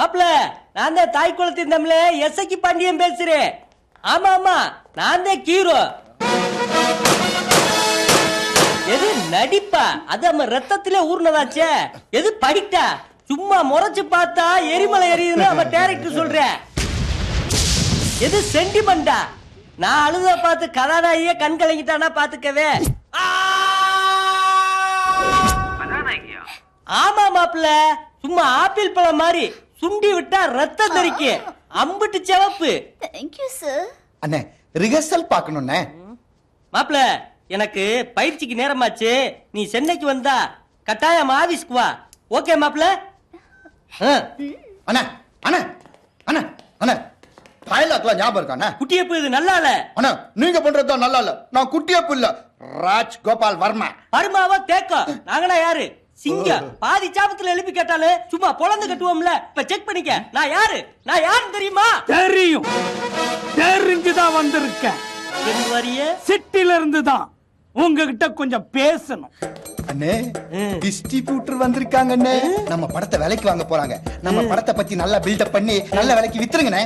மாப்ள நான் தான் தாய் குளத்தின் தமிழ எஸ்ஐக்கு பாண்டியன் பேசுறேன். ஆமா ஆமா நான் தான் கீரோ. எது நடிப்பா? அது நம்ம ரத்தத்திலே ஊர்னதாச்சே. எது படிட்டா? சும்மா முறைச்சு பார்த்தா எரிமலை எரியுதுன்னு நம்ம டேரக்டர் சொல்றேன் எது சென்டிமெண்டா நான் அழுத பார்த்து கதாநாயகியே கண் கலங்கிட்டானா பாத்துக்கவே ஆமா மாப்பிள்ள சும்மா ஆப்பிள் பழம் மாதிரி. சுண்டி விட்டா ரத்தம் தெறிக்கு அம்புட்டு சிவப்பு. தேங்க்யூ சார் அண்ணே ரிஹர்சல் பார்க்கணுண்ணே மாப்பிள்ள எனக்கு பயிற்சிக்கு நேரமாச்சு. நீ சென்னைக்கு வந்தா கட்டாயம் ஆபீஸ்க்கு வா. ஓகே மாப்பிள்ள ஆ, அண்ணே அண்ணே அண்ணே அண்ணே. டயலாக்லாம் ஞாபகம் இருக்கா குட்டியப்பு இது நல்லா இல்ல அண்ணா நீங்க பண்றது நல்லா இல்ல. நான் குட்டியப்பு இல்ல ராஜ் கோபால் வர்மா. பருமாவா தேக்கம். நாங்கனா யாரு? சிங்கம் பாதி சாபத்துல எழுப்பி கேட்டாலும் சும்மா பொழந்து கட்டுவோம்ல. இப்ப செக் பண்ணிக்க. நான் யாரு? நான் யாருன்னு தெரியுமா? தெரியும். தெரிஞ்சுதான் வந்திருக்கேன். வரிய? சிட்டில இருந்து தான் உங்ககிட்ட கொஞ்சம் பேசணும். அண்ணே டிஸ்ட்ரிபியூட்டர் வந்திருக்காங்க அண்ணே. நம்ம படத்தை விலைக்கு வாங்க போறாங்க. நம்ம படத்தை பத்தி நல்லா பில்டப் பண்ணி நல்ல விலைக்கு வித்துருங்கண்ணே.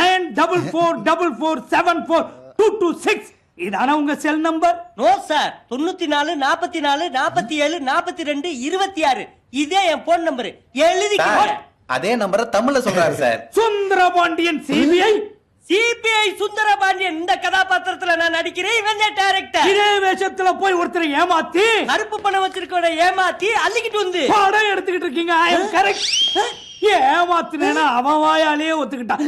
Nine double four double four seven four two two six இதான உங்க செல் நம்பர் நோ சார் தொண்ணூத்தி நாலு நாற்பத்தி நாலு நாற்பத்தி ஏழு நாற்பத்தி ரெண்டு இருபத்தி ஆறு இதே என் போன் நம்பர் எழுதிக்கோங்க. அதே நம்பரை தமிழ்ல சொல்றாரு sir Sundarapandian CBI CBI Sundarapandian. இந்த கதாபாத்திரத்துல நான் நடிக்கிறேன். இவன் தான் டைரக்டர் இதே வேஷத்துல போய் ஒருத்தரை ஏமாத்தி கருப்பு பணம் வச்சிருக்கவன ஏமாத்தி அள்ளிக்கிட்டு வந்து. படம் எடுத்துக்கிட்டு இருக்கீங்க. ஐ எம் கரெக்ட் ஏமாத்தினேனா அவன் வாயாலேயே ஒத்துக்கிட்டான்.